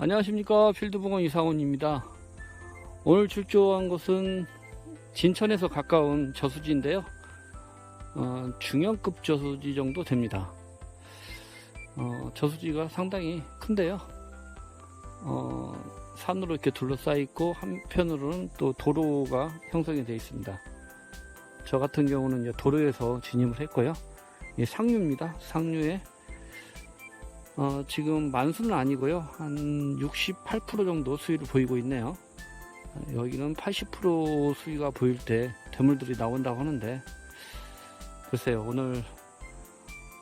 안녕하십니까. 필드보건 이상훈입니다. 오늘 출조한 곳은 진천에서 가까운 저수지인데요. 어, 중형급 저수지 정도 됩니다. 어, 저수지가 상당히 큰데요. 어, 산으로 이렇게 둘러싸여 있고 한편으로는 또 도로가 형성이 되어 있습니다. 저 같은 경우는 도로에서 진입을 했고요. 이 상류입니다. 상류에 어, 지금 만수는 아니고요. 한 68% 정도 수위를 보이고 있네요. 어, 여기는 80% 수위가 보일 때 대물들이 나온다고 하는데 글쎄요 오늘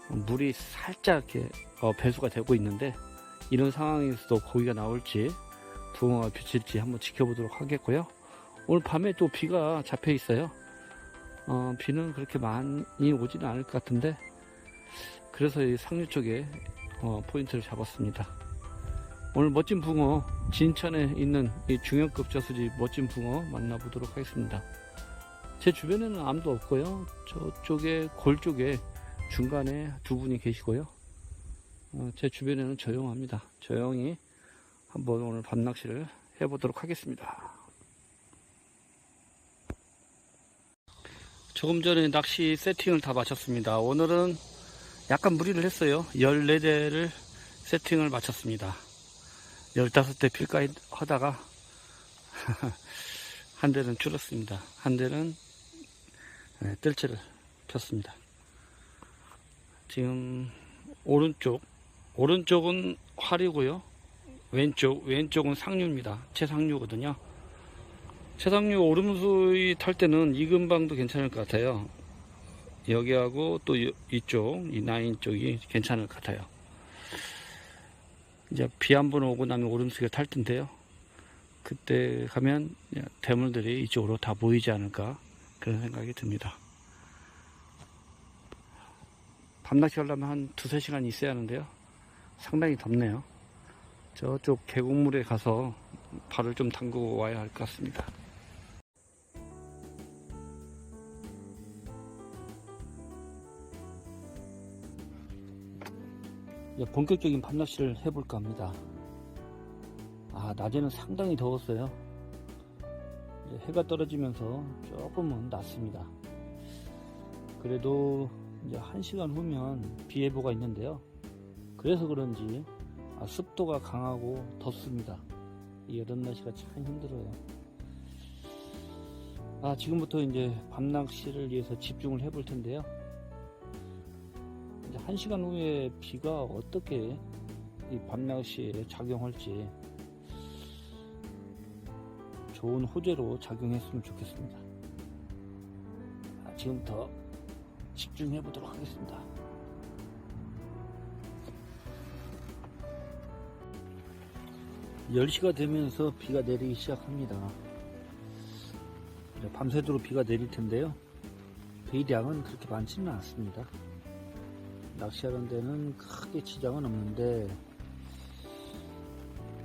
물이 살짝 이렇게 어, 배수가 되고 있는데 이런 상황에서도 고기가 나올지 붕어가 비칠지 한번 지켜보도록 하겠고요. 오늘 밤에 또 비가 잡혀 있어요. 어, 비는 그렇게 많이 오지는 않을 것 같은데 그래서 이 상류 쪽에 어, 포인트를 잡았습니다. 오늘 멋진 붕어 진천에 있는 이 중형급 저수지 멋진 붕어 만나보도록 하겠습니다. 제 주변에는 아무도 없고요. 저쪽에 골 쪽에 중간에 두 분이 계시고요. 어, 제 주변에는 조용합니다. 조용히 한번 오늘 밤낚시를 해보도록 하겠습니다. 조금 전에 낚시 세팅을 다 마쳤습니다. 오늘은 약간 무리를 했어요. 14대를 세팅을 마쳤습니다. 15대 필까 하다가 한 대는 줄었습니다. 한 대는 네, 뜰채를 폈습니다. 지금 오른쪽 오른쪽은 활이고요. 왼쪽 왼쪽은 상류입니다. 최상류거든요. 최상류 오름수위 탈 때는 이 근방도 괜찮을 것 같아요. 여기하고 또 이- 이쪽 이 나인 쪽이 괜찮을 것 같아요. 이제 비 한 번 오고 나면 오름수기가 탈 텐데요. 그때 가면 대물들이 이쪽으로 다 모이지 않을까 그런 생각이 듭니다. 밤낚시 하려면 한 두세 시간 있어야 하는데요. 상당히 덥네요. 저쪽 계곡물에 가서 발을 좀 담그고 와야 할 것 같습니다. 본격적인 밤낚시를 해볼까 합니다. 아, 낮에는 상당히 더웠어요. 해가 떨어지면서 조금은 낫습니다. 그래도 이제 한 시간 후면 비 예보가 있는데요. 그래서 그런지 아, 습도가 강하고 덥습니다. 이 여름 날씨가 참 힘들어요. 아, 지금부터 이제 밤낚시를 위해서 집중을 해볼 텐데요. 이제 한 시간 후에 비가 어떻게 이 밤낚시에 작용할지 좋은 호재로 작용했으면 좋겠습니다. 아, 지금부터 집중해 보도록 하겠습니다. 열시가 되면서 비가 내리기 시작합니다. 밤새도록 비가 내릴 텐데요. 비량은 그렇게 많지는 않습니다. 낚시하는 데는 크게 지장은 없는데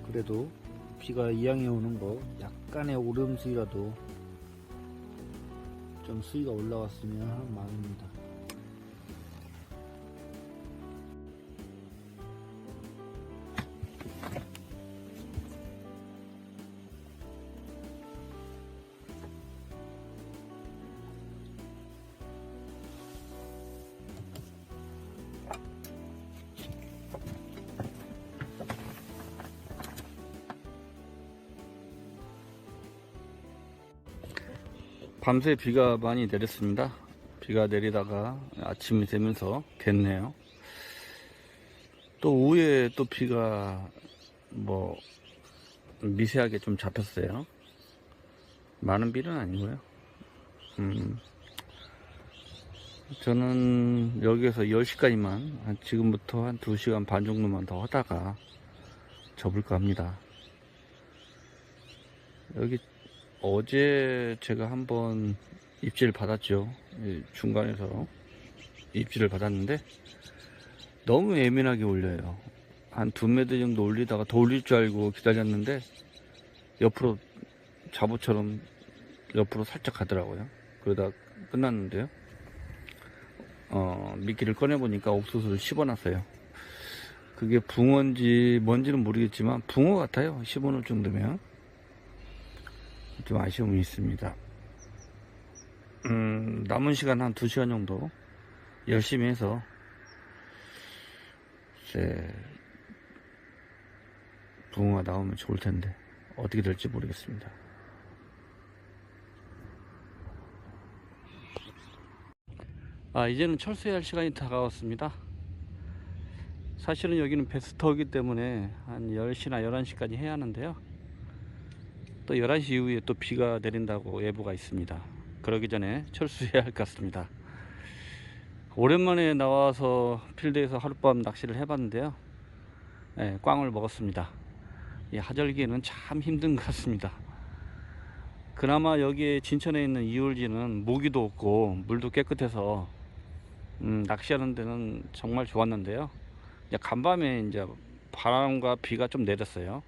그래도 비가 이양해 오는 거 약간의 오름 수위라도 좀 수위가 올라왔으면 하는 마음입니다. 밤새 비가 많이 내렸습니다. 비가 내리다가 아침이 되면서 겠네요. 또 오후에 또 비가 뭐 미세하게 좀 잡혔어요. 많은 비는 아니고요. 음, 저는 여기에서 10시까지만 한 지금부터 한 2시간 반 정도만 더 하다가 접을까 합니다. 여기 어제 제가 한번 입질을 받았죠. 이 중간에서 입질을 받았는데 너무 예민하게 올려요. 한두 매드 정도 올리다가 더 올릴 줄 알고 기다렸는데 옆으로 자부처럼 옆으로 살짝 가더라고요. 그러다 끝났는데요. 어, 미끼를 꺼내보니까 옥수수를 씹어놨어요. 그게 붕어인지 뭔지는 모르겠지만 붕어 같아요. 15일 정도면 좀 아쉬움이 있습니다. 음, 남은 시간 한 2시간 정도 열심히 해서 이제 붕어가 나오면 좋을 텐데 어떻게 될지 모르겠습니다. 아, 이제는 철수해야 할 시간이 다가왔습니다. 사실은 여기는 베스터이기 때문에 한 10시나 11시까지 해야 하는데요. 또 11시 이후에 또 비가 내린다고 예보가 있습니다. 그러기 전에 철수해야 할 것 같습니다. 오랜만에 나와서 필드에서 하룻밤 낚시를 해봤는데요. 예, 꽝을 먹었습니다. 이 하절기에는 참 힘든 것 같습니다. 그나마 여기에 진천에 있는 이울지는 모기도 없고 물도 깨끗해서 음, 낚시하는 데는 정말 좋았는데요. 간밤에 이제 바람과 비가 좀 내렸어요.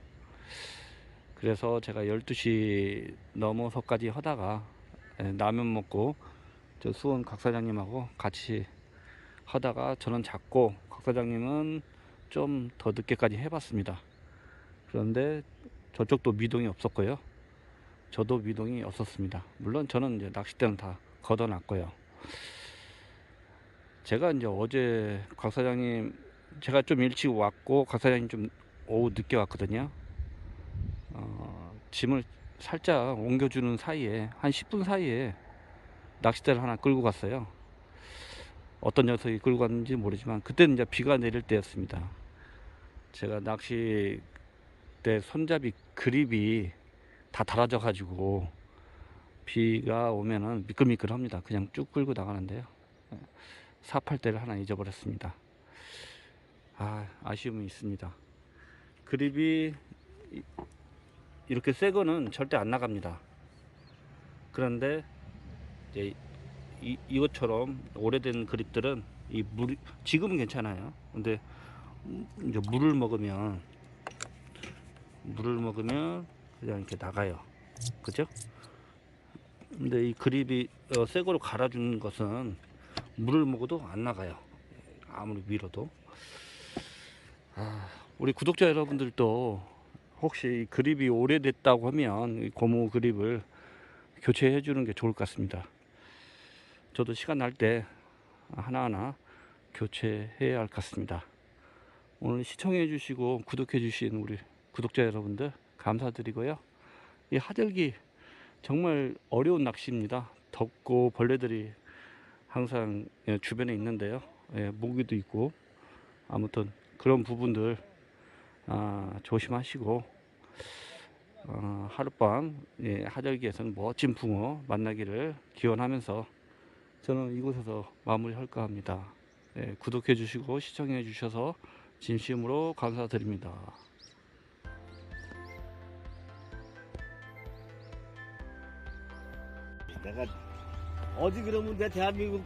그래서 제가 12시 넘어서까지 하다가 예, 라면 먹고 저 수원 각 사장님하고 같이 하다가 저는 잤고 각 사장님은 좀 더 늦게까지 해봤습니다. 그런데 저쪽도 미동이 없었고요. 저도 미동이 없었습니다. 물론 저는 이제 낚싯대는 다 걷어놨고요. 제가 이제 어제 곽 사장님 제가 좀 일찍 왔고 곽 사장님 좀 오후 늦게 왔거든요. 어, 짐을 살짝 옮겨주는 사이에 한 10분 사이에 낚싯대를 하나 끌고 갔어요. 어떤 녀석이 끌고 갔는지 모르지만 그때는 이제 비가 내릴 때였습니다. 제가 때 손잡이 그립이 다 닳아져 가지고 비가 오면은 미끌미끌합니다. 그냥 쭉 끌고 나가는데요. 사팔대를 하나 잊어버렸습니다. 아, 아쉬움이 있습니다. 그립이 이- 이렇게 새 거는 절대 안 나갑니다. 그런데 이제 이, 이것처럼 오래된 그립들은 이 물, 지금은 괜찮아요. 근데 음, 이제 물을 먹으면 물을 먹으면 그냥 이렇게 나가요. 그죠? 근데 이 그립이 어, 새 거로 갈아주는 것은 물을 먹어도 안 나가요. 아무리 밀어도. 아, 우리 구독자 여러분들도 혹시 이 그립이 오래됐다고 하면 이 고무 그립을 교체해 주는 게 좋을 것 같습니다. 저도 시간 날 때 하나하나 교체해야 할 것 같습니다. 오늘 시청해 주시고 구독해 주신 우리 구독자 여러분들 감사드리고요. 이 하절기 정말 어려운 낚시입니다. 덥고 벌레들이 항상 예, 주변에 있는데요. 예, 모기도 있고 아무튼 그런 부분들 아, 조심하시고 어, 하룻밤 예, 하절기에서는 멋진 붕어 만나기를 기원하면서 저는 이곳에서 마무리할까 합니다. 예, 구독해 주시고 시청해 주셔서 진심으로 감사드립니다. 내가 어디 그러면 내 대한민국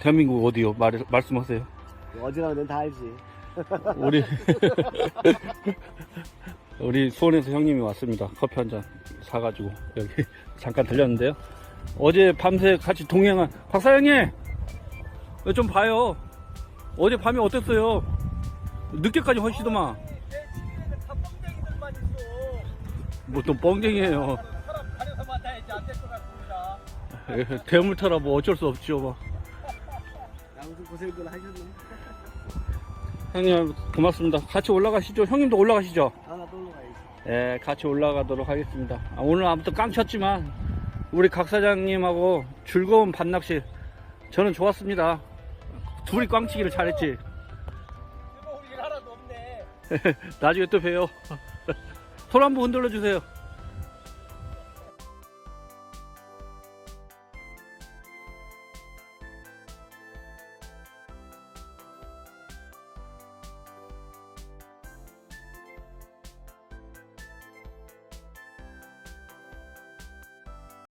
대한민국 어디요? 말, 말씀하세요. 어디 가면 낸다 알지. 우리 우리 수원에서 형님이 왔습니다. 커피 한 잔 사가지고 여기 잠깐 들렸는데요. 어제 밤새 같이 동행한 박 사장님 이거 좀 봐요. 어제 밤에 어땠어요? 늦게까지 하시더만 다 뻥쟁이들만 있어. 뭐또 뻥쟁이에요. 대물타라 뭐 어쩔 수 없죠. 뭐. 양수 고생들 하셨네. 형님 고맙습니다. 같이 올라가시죠. 형님도 올라가시죠. 하나 또 올라가야지. 예, 같이 올라가도록 하겠습니다. 아, 오늘 아무튼 깡쳤지만 우리 각 사장님하고 즐거운 반낚시 저는 좋았습니다. 둘이 꽝치기를 잘했지. 나중에 또 봬요. 손 한번 흔들어 주세요.